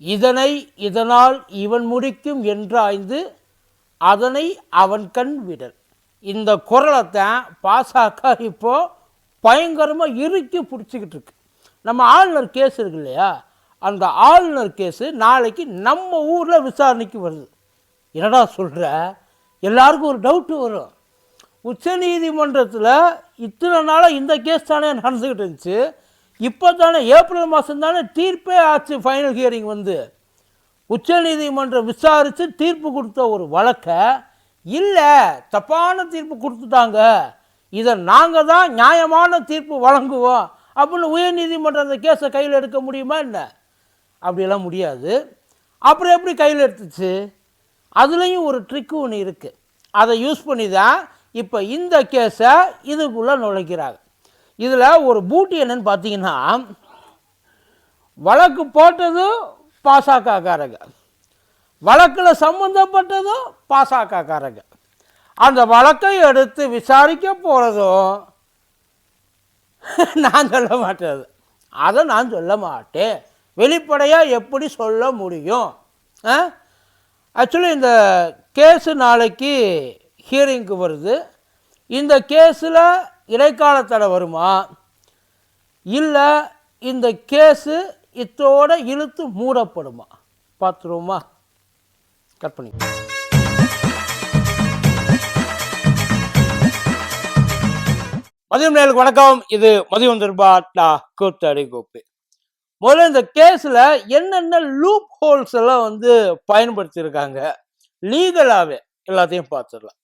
இதனை இதனால் இவன் முடிக்கும் என்றாய்ந்து அதனை அவன் கண் விடல். இந்த குரலைத்தான் பாசக இப்போ பயங்கரமாக இறுக்கி பிடிச்சிக்கிட்டு இருக்கு நம்ம ஆளுநர் கேஸ் இருக்கு இல்லையா? அந்த ஆளுநர் கேஸு நாளைக்கு நம்ம ஊரில் விசாரணைக்கு வருது. என்னடா சொல்கிற எல்லாருக்கும் ஒரு டவுட்டு வரும். உச்சநீதிமன்றத்தில் இத்தனை நாளாக இந்த கேஸ் தானே நடந்துக்கிட்டு இருந்துச்சு. இப்போ தானே ஏப்ரல் மாதம் தானே தீர்ப்பே ஆச்சு ஃபைனல் ஹியரிங் வந்து. உச்சநீதிமன்றம் விசாரித்து தீர்ப்பு கொடுத்த ஒரு வழக்கை இல்லை தப்பான தீர்ப்பு கொடுத்துட்டாங்க. இதை நாங்கள் தான் நியாயமான தீர்ப்பு வழங்குவோம். அப்படின்னு உயர்நீதிமன்றம் அந்த கேஸை கையில் எடுக்க முடியுமா என்ன? அப்படியெல்லாம் முடியாது. அப்புறம் எப்படி கையில் எடுத்துச்சு? அதுலேயும் ஒரு ட்ரிக்கு ஒன்று இருக்குது அதை யூஸ் பண்ணி தான் இப்போ இந்த கேஸை இதுக்குள்ளே நுழைக்கிறாங்க. இதில் ஒரு பூட்டி என்னன்னு பார்த்தீங்கன்னா வழக்கு போட்டதும் பாசகக்காரங்க வழக்கில் சம்மந்தப்பட்டதும் பாசகக்காரங்க அந்த வழக்கை எடுத்து விசாரிக்க போகிறதும் நான் சொல்ல மாட்டேன். அதை நான் சொல்ல மாட்டேன். வெளிப்படையாக எப்படி சொல்ல முடியும்? ஆக்சுவலி இந்த கேஸு நாளைக்கு ஹியரிங்க்கு வருது. இந்த கேஸில் இடைக்கால தடை வருமா? இல்லை இந்த கேஸு இத்தோட இழுத்து மூடப்படுமா? பார்த்துருவோமா கட் பண்ணி. மதியம் நேருக்கு வணக்கம். இது மதியம் திருபாட்டா கூத்தடி கோப்பு. முதல்ல இந்த கேஸில் என்னென்ன லூப் ஹோல்ஸ் எல்லாம் வந்து பயன்படுத்தியிருக்காங்க? லீகலாகவே எல்லாத்தையும் பார்த்துடலாம்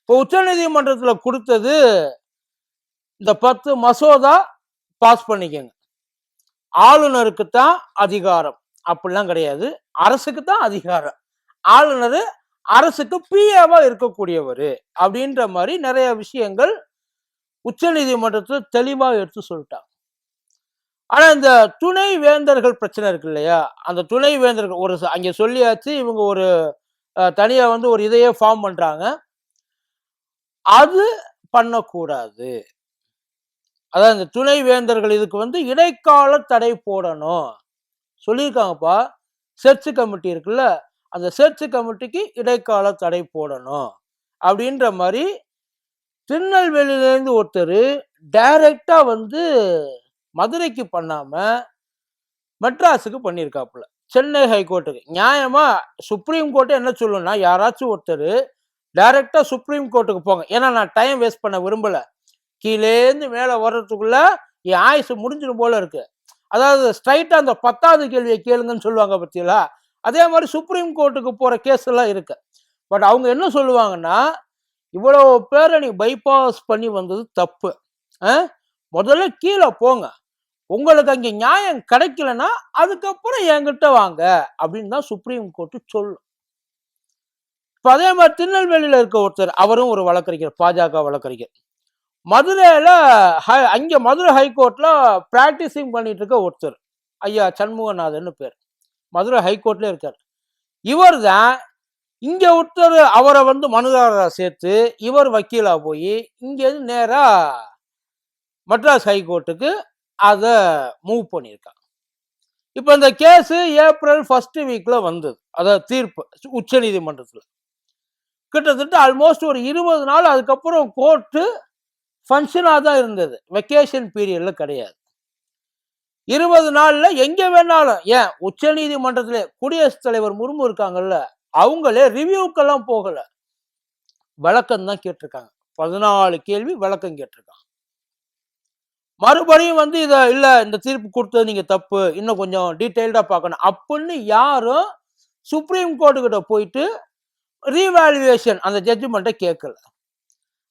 இப்போ உச்சநீதிமன்றத்தில் கொடுத்தது இந்த பத்து மசோதா பாஸ் பண்ணிக்கோங்க. ஆளுநருக்கு தான் அதிகாரம். அப்படிலாம் கிடையாது. அரசுக்கு தான் அதிகாரம். ஆளுநர் அரசுக்கு பிஏவா இருக்கக்கூடியவர் அப்படின்ற மாதிரி நிறைய விஷயங்கள் உச்சநீதிமன்றத்தில் தெளிவாக எடுத்து சொல்லிட்டாங்க. ஆனா இந்த துணை வேந்தர்கள் பிரச்சனை இருக்கு இல்லையா? அந்த துணை வேந்தர்கள் ஒரு அங்கே அங்க சொல்லியாச்சு இவங்க ஒரு தனியாக தனியா வந்து ஒரு இதையே ஃபார்ம் பண்றாங்க. அது பண்ணக்கூடாது. அதான் இந்த துணை வேந்தர்கள் இதுக்கு வந்து இடைக்கால தடை போடணும். சொல்லியிருக்காங்கப்பா. சர்ச் கமிட்டி இருக்குல்ல அந்த சர்ச் கமிட்டிக்கு இடைக்கால தடை போடணும். அப்படின்ற மாதிரி திருநெல்வேலியிலேருந்து ஒருத்தர் டைரக்டாக வந்து மதுரைக்கு பண்ணாமல் மெட்ராஸுக்கு பண்ணியிருக்காப்புல. சென்னை ஹைகோர்ட்டுக்கு. நியாயமாக சுப்ரீம் கோர்ட்டு என்ன சொல்லணும்னா யாராச்சும் ஒருத்தர் டைரெக்டாக சுப்ரீம் கோர்ட்டுக்கு போங்க. ஏன்னா நான் டைம் வேஸ்ட் பண்ண விரும்பலை. கீழேந்து மேலே வர்றதுக்குள்ள என் ஆயுசு முடிஞ்சிடும் போல இருக்கு. அதாவது ஸ்ட்ரைட்டா அந்த பத்தாவது கேள்வியை கேளுங்கன்னு சொல்லுவாங்க பத்தியலா? அதே மாதிரி சுப்ரீம் கோர்ட்டுக்கு போற கேஸ் எல்லாம் இருக்கு. பட் அவங்க என்ன சொல்லுவாங்கன்னா இவ்வளவு பேரை நீ பைபாஸ் பண்ணி வந்தது தப்பு. ஆ? முதல்ல கீழே போங்க. உங்களுக்கு அங்கே நியாயம் கிடைக்கலன்னா அதுக்கப்புறம் என்கிட்ட வாங்க அப்படின்னு தான் சுப்ரீம் கோர்ட்டு சொல்லும். இப்போ அதே மாதிரி திருநெல்வேலியில் இருக்க ஒருத்தர் அவரும் ஒரு வழக்கறிஞர் பாஜக வழக்கறிஞர். மதுரையில் ஹை அங்கே மதுரை ஹைகோர்ட்டில் ப்ராக்டிஸிங் பண்ணிட்டு இருக்க ஒருத்தர். ஐயா சண்முகநாதன் பேர். மதுரை ஹைகோர்ட்ல இருக்கார். இவர் தான் இங்கே ஒருத்தர் அவரை வந்து மனுதாரராக சேர்த்து இவர் வக்கீலாக போய் இங்கேருந்து நேராக மட்ராஸ் ஹைகோர்ட்டுக்கு அதை மூவ் பண்ணியிருக்காங்க இப்போ இந்த கேஸு ஏப்ரல் ஃபர்ஸ்ட் வீக்கில் வந்தது. அதாவது தீர்ப்பு உச்சநீதிமன்றத்தில் கிட்டத்தட்ட ஆல்மோஸ்ட் ஒரு இருபது நாள் அதுக்கப்புறம் கோர்ட்டு ஃபங்க்ஷனாக தான் இருந்தது. வெக்கேஷன் பீரியடில் கிடையாது. இருபது நாளில் எங்கே வேணாலும் ஏன்? உச்ச நீதிமன்றத்தில் குடியரசுத் தலைவர் முர்மு இருக்காங்கல்ல அவங்களே ரிவ்யூக்கெல்லாம் போகலை. விளக்கம் தான் கேட்டிருக்காங்க. பதினாலு கேள்வி விளக்கம் கேட்டிருக்காங்க. மறுபடியும் வந்து இதை இல்லை இந்த தீர்ப்பு கொடுத்தது நீங்கள் தப்பு இன்னும் கொஞ்சம் டீட்டெயில்டாக பார்க்கணும். அப்படின்னு யாரும் சுப்ரீம் கோர்ட்டுக்கிட்ட போயிட்டு ரீவேல்யூவேஷன் அந்த ஜட்ஜ்மெண்ட்டை கேட்கல.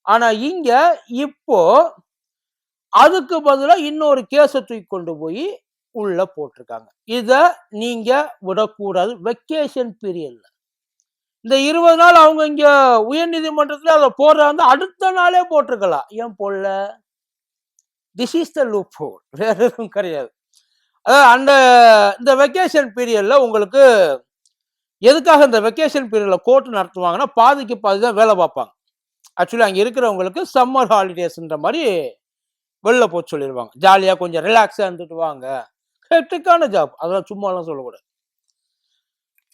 ஆனா இங்க இப்போ அதுக்கு பதிலாக இன்னொரு கேஸை தூக்கி கொண்டு போய் உள்ள போட்டிருக்காங்க. இத நீங்க விடக்கூடாது. வெக்கேஷன் பீரியட்ல இந்த இருபது நாள் அவங்க இங்க உயர் நீதிமன்றத்தில் அதை போடுறாங்க. அடுத்த நாளே போட்டிருக்கலாம். ஏன் போடல? This is the loophole வேற எதுவும் கிடையாது. அதாவது அந்த இந்த வெக்கேஷன் பீரியட்ல உங்களுக்கு எதுக்காக இந்த வெக்கேஷன் பீரியட்ல கோர்ட் நடத்துவாங்கன்னா பாதிக்கு பாதி தான் வேலை பார்ப்பாங்க. ஆக்சுவலி அங்கே இருக்கிறவங்களுக்கு சம்மர் ஹாலிடேஸ்ன்ற மாதிரி வெளில போக சொல்லிடுவாங்க ஜாலியாக கொஞ்சம் ரிலாக்ஸாக இருந்துட்டு வாங்க. ஹெக்டிக்கான ஜாப் அதெல்லாம் சும்மாலாம் சொல்லக்கூடாது.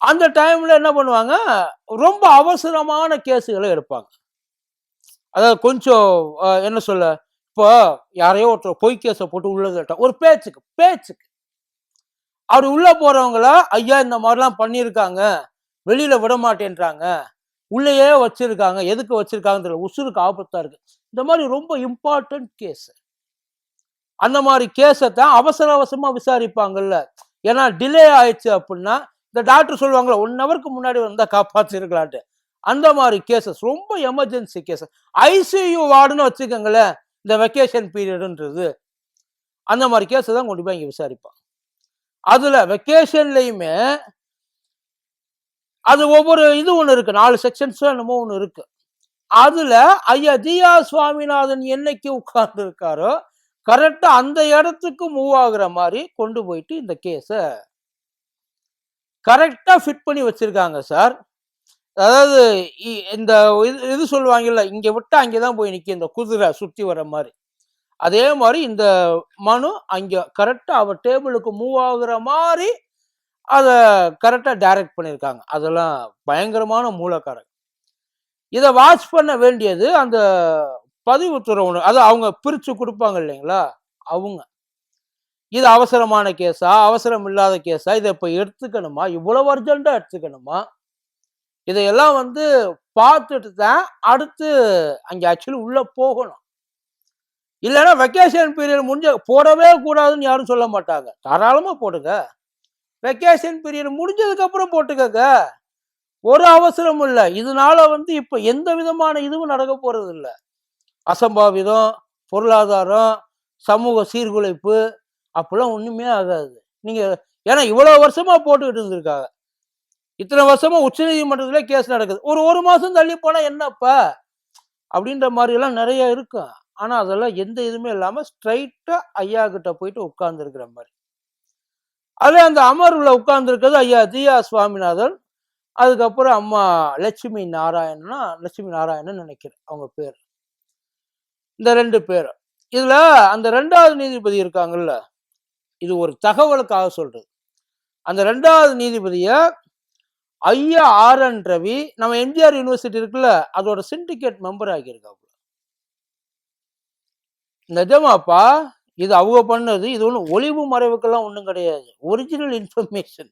அந்த டைமில் என்ன பண்ணுவாங்க? ரொம்ப அவசரமான கேஸுகளை எடுப்பாங்க. அதாவது கொஞ்சம் என்ன சொல்ல? இப்போ யாரையோ ஒருத்தர் பொய் கேஸை போட்டு உள்ள கேட்டோம் ஒரு பேச்சுக்கு பேச்சுக்கு. அப்படி உள்ளே போகிறவங்கள ஐயா இந்த மாதிரிலாம் பண்ணியிருக்காங்க. வெளியில் விட மாட்டேன்றாங்க. உள்ளேயே வச்சிருக்காங்க. எதுக்கு வச்சிருக்காங்க தெரியல. உசுருக்கு ஆபத்தா இருக்கு. இந்த மாதிரி ரொம்ப இம்பார்ட்டன்ட் கேஸ் அந்த மாதிரி கேஸை தான் அவசர அவசரமா விசாரிப்பாங்கல்ல. ஏன்னா டிலே ஆயிடுச்சு அப்படின்னா இந்த டாக்டர் சொல்லுவாங்களே ஒன் ஹவருக்கு முன்னாடி வந்தா காப்பாத்திருக்கலான்ட்டு அந்த மாதிரி கேசஸ் ரொம்ப எமர்ஜென்சி கேசஸ் ஐசியூ வார்டுன்னு வச்சுக்கோங்களேன் இந்த வெக்கேஷன் பீரியடுன்றது அந்த மாதிரி கேஸை தான் கொண்டு போய் இங்கே விசாரிப்பாங்க. அதுல வெக்கேஷன்லையுமே அது ஒவ்வொரு இது ஒன்று இருக்கு. நாலு செக்ஷன்ஸ் என்னமோ ஒன்று இருக்கு. அதுல ஐயா ஜியா சுவாமிநாதன் என்னைக்கு உட்கார்ந்து இருக்காரோ கரெக்டா அந்த இடத்துக்கு மூவ் ஆகுற மாதிரி கொண்டு போயிட்டு இந்த கேஸை கரெக்டா ஃபிட் பண்ணி வச்சிருக்காங்க சார். அதாவது இ- இந்த இது இது சொல்லுவாங்கல்ல இங்க அங்கே தான் போய் நிற்கும் இந்த குதிரை சுத்தி வர மாதிரி. அதே மாதிரி இந்த மனு அங்க கரெக்டா அவர் டேபிளுக்கு மூவ் ஆகுற மாதிரி அதை கரெக்டாக டைரக்ட் பண்ணியிருக்காங்க அதெல்லாம் பயங்கரமான மூலக்காரன் இதை வாட்ச் பண்ண வேண்டியது அந்த பதிவுத்துறை ஒன்று அது அவங்க பிரித்து கொடுப்பாங்க இல்லைங்களா? அவங்க. இது அவசரமான கேஸா? அவசரம் இல்லாத கேஸா? இதை இப்போ எடுத்துக்கணுமா? இவ்வளவு அர்ஜென்ட்டாக எடுத்துக்கணுமா? இதையெல்லாம் வந்து பார்த்துட்டு தான் அடுத்து அங்கே ஆக்சுவலி உள்ளே போகணும். இல்லைன்னா வெக்கேஷன் பீரியட் முடிஞ்ச போடவே கூடாதுன்னு யாரும் சொல்ல மாட்டாங்க. தாராளமாக போடுங்க. வெக்கேஷன் பீரியட் முடிஞ்சதுக்கப்புறம் போட்டுக்கோங்க. ஒரு அவசரமும் இல்லை. இதனால வந்து இப்போ எந்த விதமான இதுவும் நடக்க போகிறது இல்லை. அசம்பாவிதம் பொருளாதாரம் சமூக சீர்குலைப்பு அப்பெல்லாம் ஒன்றுமே ஆகாது. நீங்கள் ஏன்னா இவ்வளோ வருஷமாக போட்டுக்கிட்டு இருந்திருக்காங்க. இத்தனை வருஷமா உச்சநீதிமன்றத்தில் கேஸ் நடக்குது. ஒரு ஒரு மாசம் தள்ளி போனால் என்னப்பா? அப்படின்ற மாதிரி எல்லாம் நிறைய இருக்கும். ஆனால் அதெல்லாம் எந்த இதுவுமே இல்லாமல் ஸ்ட்ரைட்டாக ஐயா கிட்ட போயிட்டு உட்கார்ந்துருக்கிற மாதிரி. அதே அந்த அமர்வில் உட்கார்ந்துருக்கிறது ஐயா ஜியா சுவாமிநாதன். அதுக்கப்புறம் அம்மா லட்சுமி நாராயணனா லட்சுமி நாராயணன் நினைக்கிறேன் அவங்க பேர். இந்த ரெண்டு பேர். இதில் அந்த ரெண்டாவது நீதிபதி இருக்காங்கல்ல இது ஒரு தகவலுக்காக சொல்றது. அந்த ரெண்டாவது நீதிபதியை ஐயா ஆர் என் ரவி நம்ம எம்ஜிஆர் யூனிவர்சிட்டி இருக்குல்ல அதோட சிண்டிகேட் மெம்பர் ஆகியிருக்காப்புல. நிஜமாப்பா இது அவங்க பண்ணது இது ஒன்றும் ஒளிவு மறைவுக்கெல்லாம் ஒன்றும் கிடையாது. ஒரிஜினல் இன்ஃபர்மேஷன்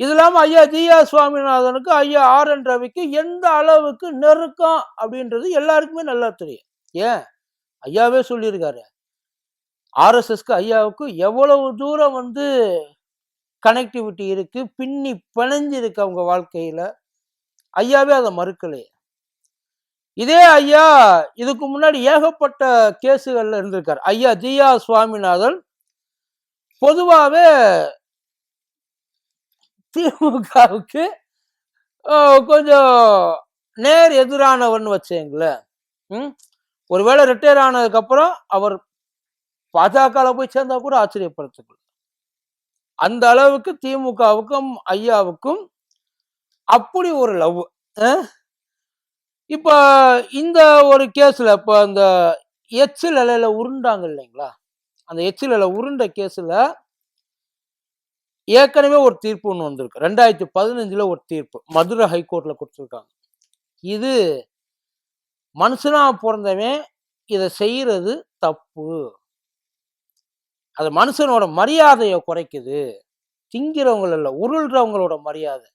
இது இல்லாமல் ஐயா ஜியா சுவாமிநாதனுக்கு ஐயா ஆர் என் ரவிக்கு எந்த அளவுக்கு நெருக்கம் அப்படின்றது எல்லாருக்குமே நல்லா தெரியும். ஏன்? ஐயாவே சொல்லியிருக்காரு. ஆர்எஸ்எஸ்க்கு ஐயாவுக்கு எவ்வளவு தூரம் வந்து கனெக்டிவிட்டி இருக்குது பின்னி பிணைஞ்சிருக்கு அவங்க வாழ்க்கையில். ஐயாவே அதை மறுக்கலையே. இதே ஐயா இதுக்கு முன்னாடி ஏகப்பட்ட கேஸுகள்ல இருந்திருக்கார். ஐயா ஜியா சுவாமிநாதன் பொதுவாகவே திமுகவுக்கு கொஞ்சம் நேர் எதிரானவர்னு வச்சேங்களேன் ம்? ஒருவேளை ரிட்டையர் ஆனதுக்கப்புறம் அவர் பாஜகவில் போய் சேர்ந்தா கூட ஆச்சரியப்படுத்துக்கல அந்த அளவுக்கு திமுகவுக்கும் ஐயாவுக்கும் அப்படி ஒரு லவ் இப்போ இந்த ஒரு கேஸில் இப்போ அந்த எச்சில் இலையில உருண்டாங்க இல்லைங்களா? அந்த எச்சில் இலை உருண்ட கேஸில் ஏற்கனவே ஒரு தீர்ப்பு ஒன்று வந்திருக்கு. ரெண்டாயிரத்தி பதினஞ்சில் ஒரு தீர்ப்பு. மதுரை ஹைகோர்ட்டில் கொடுத்துருக்காங்க. இது மனுஷனாக பிறந்தவன் இதை செய்கிறது தப்பு. அது மனுஷனோட மரியாதையை குறைக்குது. திங்கிறவங்கள இல்ல உருள்றவங்களோட மரியாதை.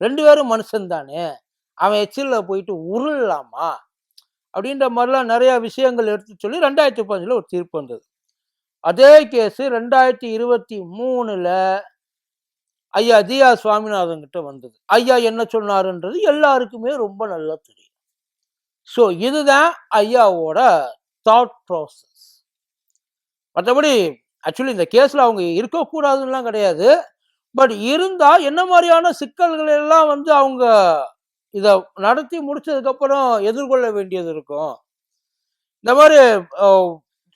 ரெண்டு பேரும் மனுஷன் தானே அவன் எச்சில்ல போயிட்டு உருளாமா அப்படின்ற மாதிரிலாம் நிறைய விஷயங்கள் எடுத்து சொல்லி ரெண்டாயிரத்தி பதினஞ்சில் ஒரு தீர்ப்பு வந்தது. அதே கேஸு ரெண்டாயிரத்தி இருபத்தி மூணில் ஐயா ஜியா சுவாமிநாதன் கிட்ட வந்தது. ஐயா என்ன சொன்னாருன்றது எல்லாருக்குமே ரொம்ப நல்லா தெரியும். ஸோ இதுதான் ஐயாவோட தாட் ப்ராசஸ் மற்றபடி ஆக்சுவலி இந்த கேஸில் அவங்க இருக்கக்கூடாதுன்னுலாம் கிடையாது. பட் இருந்தால் என்ன மாதிரியான சிக்கல்கள் எல்லாம் வந்து அவங்க இதை நடத்தி முடிச்சதுக்கப்புறம் எதிர்கொள்ள வேண்டியது இருக்கும். இந்த மாதிரி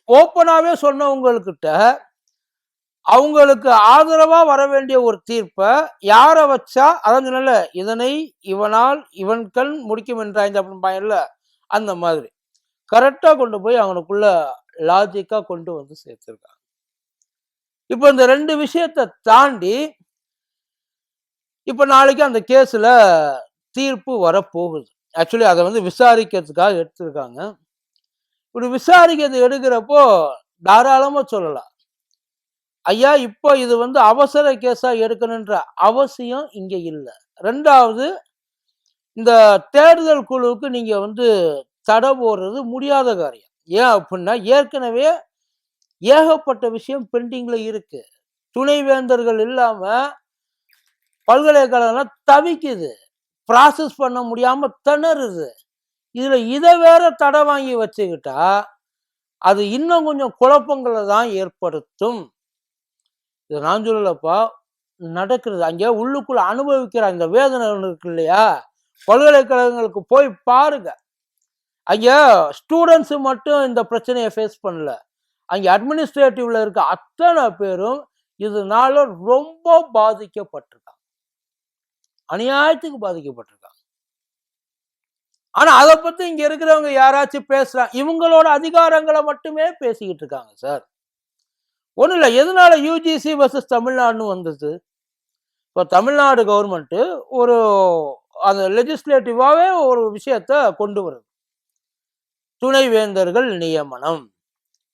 ஓப்பனாகவே சொன்னவங்கக்கிட்ட அவங்களுக்கு ஆதரவாக வர வேண்டிய ஒரு தீர்ப்பை யாரை வச்சா அதான் நல்ல இதனை இவனால் இவன் கண் முடிக்கும் என்றாய்ந்த அப்படின்னு அந்த மாதிரி. கரெக்டாக கொண்டு போய் அவனுக்குள்ள லாஜிக்காக கொண்டு வந்து சேர்த்துருக்காங்க. இப்போ இந்த ரெண்டு விஷயத்தை தாண்டி இப்போ நாளைக்கு அந்த கேஸில் தீர்ப்பு வரப்போகுது. ஆக்சுவலி அதை வந்து விசாரிக்கிறதுக்காக எடுத்திருக்காங்க. இப்படி விசாரிக்கிறது எடுக்கிறப்போ தாராளமாக சொல்லலாம். ஐயா, இப்போ இது வந்து அவசர கேஸாக எடுக்கணுன்ற அவசியம் இங்கே இல்லை ரெண்டாவது இந்த தேடுதல் குழுவுக்கு நீங்கள் வந்து தடை போடுறது முடியாத காரியம். ஏன் அப்படின்னா ஏற்கனவே ஏகப்பட்ட விஷயம் பெண்டிங்கில் இருக்கு. துணைவேந்தர்கள் இல்லாமல் பல்கலைக்கழகம்லாம் தவிக்குது. ப்ராசஸ் பண்ண முடியாமல் திணறுது. இதில் இதை வேற தடை வாங்கி வச்சுக்கிட்டா, அது இன்னும் கொஞ்சம் குழப்பங்களை தான் ஏற்படுத்தும். இதை நான் சொல்லலப்பா. நடக்கிறது. அங்கே உள்ளுக்குள்ள அனுபவிக்கிற அந்த வேதனை இருக்கு இல்லையா? பல்கலைக்கழகங்களுக்கு போய் பாருங்க. அங்கே ஸ்டூடெண்ட்ஸு மட்டும் இந்த பிரச்சனையை ஃபேஸ் பண்ணல. அங்கே அட்மினிஸ்ட்ரேட்டிவ்ல இருக்க அத்தனை பேரும் இதனால ரொம்ப பாதிக்கப்பட்டிருக்காங்க. அநியாயத்துக்கு பாதிக்கப்பட்டிருக்காங்க. ஆனா அதை பத்தி இங்க இருக்கிறவங்க யாராச்சும் பேசுறாங்க இவங்களோட அதிகாரங்களை மட்டுமே பேசிக்கிட்டு இருக்காங்க சார். ஒன்றும் இல்லை எதனால யூஜிசி வர்சஸ் தமிழ்நாடுன்னு வந்தது? இப்போ தமிழ்நாடு கவர்மெண்ட்டு ஒரு அந்த லெஜிஸ்லேட்டிவாகவே ஒரு விஷயத்த கொண்டு வருது. துணைவேந்தர்கள் நியமனம்.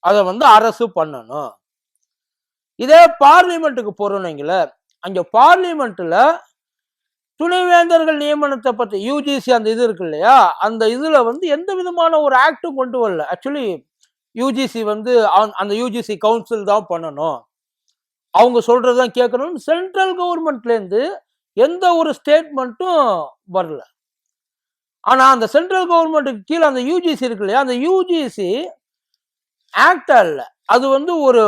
அதை வந்து அரசு பண்ணணும். இதே பார்லிமெண்ட்டுக்கு போறோம்னு அங்கே பார்லிமெண்ட்டில் துணைவேந்தர்கள் நியமனத்தை பற்றி யூஜிசி அந்த இது இருக்கு இல்லையா? அந்த இதில் வந்து எந்த விதமான ஒரு ஆக்டும் கொண்டு வரல. ஆக்சுவலி யூஜிசி வந்து அந் அந்த யூஜிசி கவுன்சில் தான் பண்ணணும். அவங்க சொல்றது தான் கேட்கணும்னு சென்ட்ரல் கவர்மெண்ட்லேருந்து எந்த ஒரு ஸ்டேட்மெண்ட்டும் வரல. ஆனால் அந்த சென்ட்ரல் கவர்மெண்ட்டுக்கு கீழே அந்த யூஜிசி இருக்கு இல்லையா? அந்த யூஜிசி ஆக்டா இல்லை அது வந்து ஒரு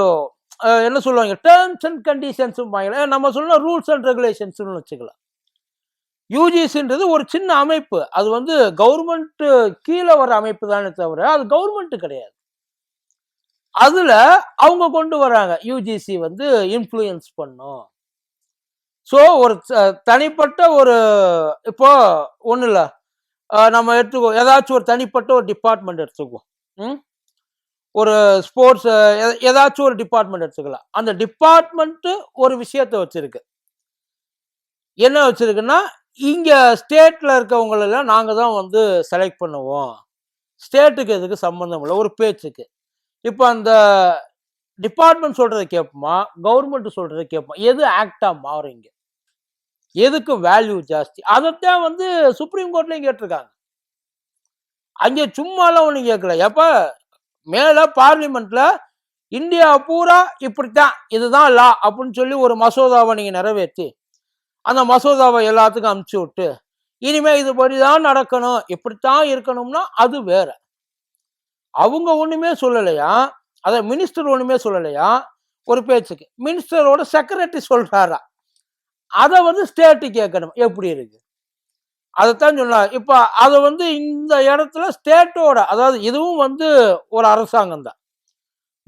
என்ன சொல்லுவாங்க? டேர்ம்ஸ் அண்ட் கண்டிஷன்ஸ்ம்பாங்களே. நம்ம சொல்லலாம் ரூல்ஸ் அண்ட் ரெகுலேஷன்ஸ்னு வச்சுக்கலாம். யூஜிசின்றது ஒரு சின்ன அமைப்பு. அது வந்து கவர்மெண்ட்டு கீழே வர அமைப்பு தானே தவிர, அது கவர்மெண்ட்டு கிடையாது. அதுல அவங்க கொண்டு வராங்க. யூஜிசி வந்து இன்ஃப்ளூயன்ஸ் பண்ணும். ஸோ ஒரு த தனிப்பட்ட ஒரு இப்போ ஒன்றும் இல்லை நம்ம எடுத்துக்கோ ஏதாச்சும் ஒரு தனிப்பட்ட ஒரு டிபார்ட்மெண்ட் எடுத்துக்குவோம். ம். ஒரு ஸ்போர்ட்ஸ் ஏதாச்சும் ஒரு டிபார்ட்மெண்ட் எடுத்துக்கலாம். அந்த டிபார்ட்மெண்ட்டு ஒரு விஷயத்த வச்சுருக்கு என்ன வச்சுருக்குன்னா இங்கே ஸ்டேட்டில் இருக்கவங்களெல்லாம் நாங்கள் தான் வந்து செலக்ட் பண்ணுவோம். ஸ்டேட்டுக்கு எதுக்கு சம்மந்தம் இல்லை ஒரு பேச்சுக்கு. இப்போ அந்த டிபார்ட்மெண்ட் சொல்கிறத கேட்போமா? கவர்மெண்ட் சொல்கிறத கேட்போம் எது ஆக்டாக மாறும் எதுக்கு வேல்யூ ஜாஸ்தி? அதைத்தான் வந்து சுப்ரீம் கோர்ட்லேயும் கேட்டிருக்காங்க. அங்கே சும்மாலாம் ஒன்றும் கேட்கல. எப்போ மேலே பார்லிமெண்ட்டில் இந்தியா பூரா இப்படித்தான். இதுதான் லா அப்படின்னு சொல்லி ஒரு மசோதாவை நீங்கள் நிறைவேத்தி, அந்த மசோதாவை எல்லாத்துக்கும் அமுச்சு விட்டு, இனிமே இதுபடி தான் நடக்கணும். இப்படித்தான் இருக்கணும்னா அது வேற. அவங்க ஒண்ணுமே சொல்லலையா அத மினிஸ்டர் ஒண்ணுமே சொல்லலையா ஒரு பேச்சுக்கு. மினிஸ்டரோட செக்ரட்டரி சொல்கிறாரா அதை வந்து ஸ்டேட்டு கேட்கணும். எப்படி இருக்கு? அதைத்தான் சொன்னார். இப்போ அதை வந்து இந்த இடத்துல ஸ்டேட்டோட அதாவது இதுவும் வந்து ஒரு அரசாங்கம் தான்.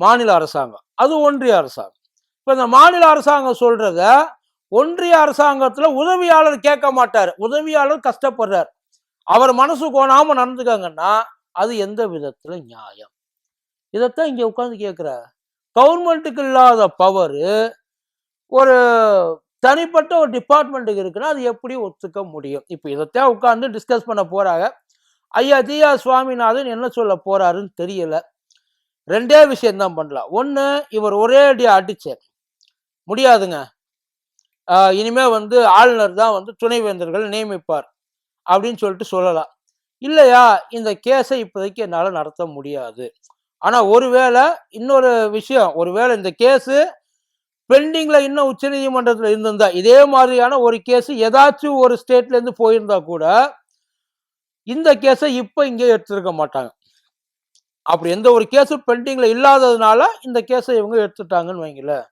மாநில அரசாங்கம். அது ஒன்றிய அரசாங்கம். இப்போ இந்த மாநில அரசாங்கம் சொல்கிறத ஒன்றிய அரசாங்கத்தில் உதவியாளர் கேட்க மாட்டார் உதவியாளர் கஷ்டப்படுறார். அவர் மனசு கோணாம நடந்துக்கங்கன்னா, அது எந்த விதத்துல நியாயம்? இதைத்தான் இங்க உட்காந்து கேட்குறாரு கவர்மெண்ட்டுக்கு இல்லாத பவரு ஒரு தனிப்பட்ட ஒரு டிபார்ட்மெண்ட்டுக்கு இருக்குன்னா, அது எப்படி ஒத்துக்க முடியும்? இப்போ இதைத்தான் உட்காந்து டிஸ்கஸ் பண்ண போறாங்க. ஐயா டி.ஆர். சுவாமிநாதன் என்ன சொல்ல போறாருன்னு தெரியல. ரெண்டே விஷயம் தான் பண்ணலாம். ஒன்று இவர் ஒரே அடியாக அடிச்சார். முடியாதுங்க. இனிமே வந்து ஆளுநர் தான் வந்து துணைவேந்தர்கள் நியமிப்பார். அப்படின்னு சொல்லிட்டு சொல்லலாம். இல்லையா, இந்த கேஸை இப்போதைக்கு என்னால் நடத்த முடியாது. ஆனால் ஒருவேளை இன்னொரு விஷயம், ஒருவேளை இந்த கேஸு பெண்டிங்கில் இன்னும் உச்சநீதிமன்றத்தில் இருந்திருந்தா, இதே மாதிரியான ஒரு கேஸு ஏதாச்சும் ஒரு ஸ்டேட்லேருந்து போயிருந்தா கூட, இந்த கேஸை இப்போ இங்கே எடுத்திருக்க மாட்டாங்க. அப்படி எந்த ஒரு கேஸும் பெண்டிங்கில் இல்லாததுனால, இந்த கேஸை இவங்க எடுத்துட்டாங்கன்னு வைங்களேன்.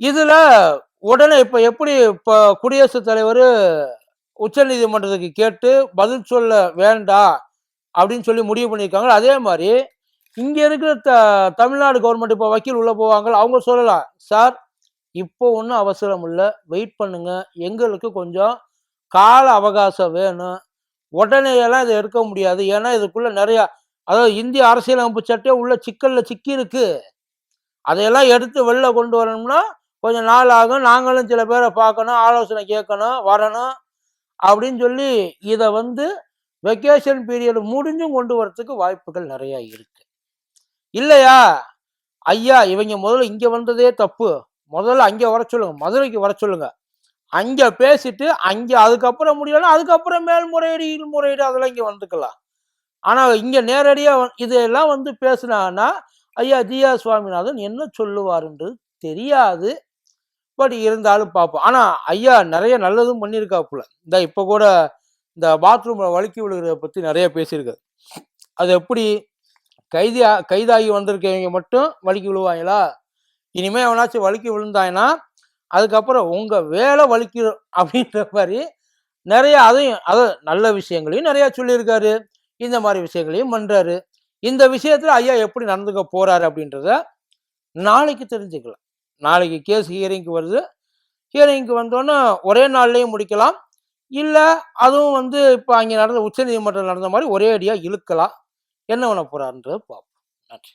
இதில் உடனே இப்போ எப்படி இப்போ குடியரசுத் தலைவர் உச்சநீதிமன்றத்துக்கு கேட்டு பதில் சொல்ல வேண்டாம் அப்படின்னு சொல்லி முடிவு பண்ணியிருக்காங்க அதே மாதிரி இங்கே இருக்கிற த தமிழ்நாடு கவர்மெண்ட் இப்போ வக்கீல் உள்ளே போவாங்க அவங்க சொல்லலாம். சார் இப்போ ஒன்றும் அவசரம் இல்லை வெயிட் பண்ணுங்க. எங்களுக்கு கொஞ்சம் கால அவகாசம் வேணும். உடனேயெல்லாம் இதை எடுக்க முடியாது. ஏன்னா இதுக்குள்ளே நிறையா அதாவது இந்திய அரசியலமைப்பு சட்டம் உள்ள சிக்கல்ல சிக்கியிருக்கு. அதையெல்லாம் எடுத்து வெளில கொண்டு வரணும்னா, கொஞ்சம் நாள் ஆகும் நாங்களும் சில பேரை பார்க்கணும் ஆலோசனை கேட்கணும் வரணும் அப்படின்னு சொல்லி இதை வந்து வெக்கேஷன் பீரியடு முடிஞ்சும் கொண்டு வரத்துக்கு வாய்ப்புகள் நிறையா இருக்கு. இல்லையா? ஐயா இவங்க முதல்ல இங்கே வந்ததே தப்பு. முதல்ல அங்கே வர சொல்லுங்க மதுரைக்கு வர சொல்லுங்க. அங்கே பேசிட்டு அங்கே அதுக்கப்புறம் முடியலன்னா அதுக்கப்புறம் மேல்முறையீடு முறையீடு அதெல்லாம் இங்கே வந்துக்கலாம். ஆனால் இங்கே நேரடியாக வ- இதெல்லாம் வந்து பேசுனாங்கன்னா ஐயா ஜியா சுவாமிநாதன் என்ன சொல்லுவாருன்றது தெரியாது. பட் இருந்தாலும் பார்ப்போம். ஆனால் ஐயா நிறைய நல்லதும் பண்ணியிருக்காப்புல இந்த இப்போ கூட இந்த பாத்ரூமில் வழுக்கி விழுகிறத பற்றி நிறைய பேசியிருக்காரு. அது எப்படி கைதியா கைதாகி வந்திருக்கவங்க மட்டும் வழுக்கி விழுவாங்களா? இனிமேல் எவனாச்சும் வழுக்கி விழுந்தாங்கன்னா அதுக்கப்புறம் உங்கள் வேலை வலிக்கும் அப்படின்ற மாதிரி நிறைய அதையும் அது நல்ல விஷயங்களையும் நிறையா சொல்லியிருக்காரு. இந்த மாதிரி விஷயங்களையும் பண்ணுறாரு இந்த விஷயத்தில் ஐயா எப்படி நடந்துக்க போகிறாரு அப்படின்றத நாளைக்கு தெரிஞ்சுக்கலாம். நாளைக்கு கேஸ் ஹியரிங்க்கு வருது. ஹியரிங்க்கு வந்தோன்னே ஒரே நாள்லேயும் முடிக்கலாம். இல்லை அதுவும் வந்து இப்போ அங்கே நடந்த உச்சநீதிமன்றம் நடந்த மாதிரி ஒரே அடியாக இழுக்கலாம். என்ன பண்ண போகிறாருன்றது பார்ப்போம். நன்றி.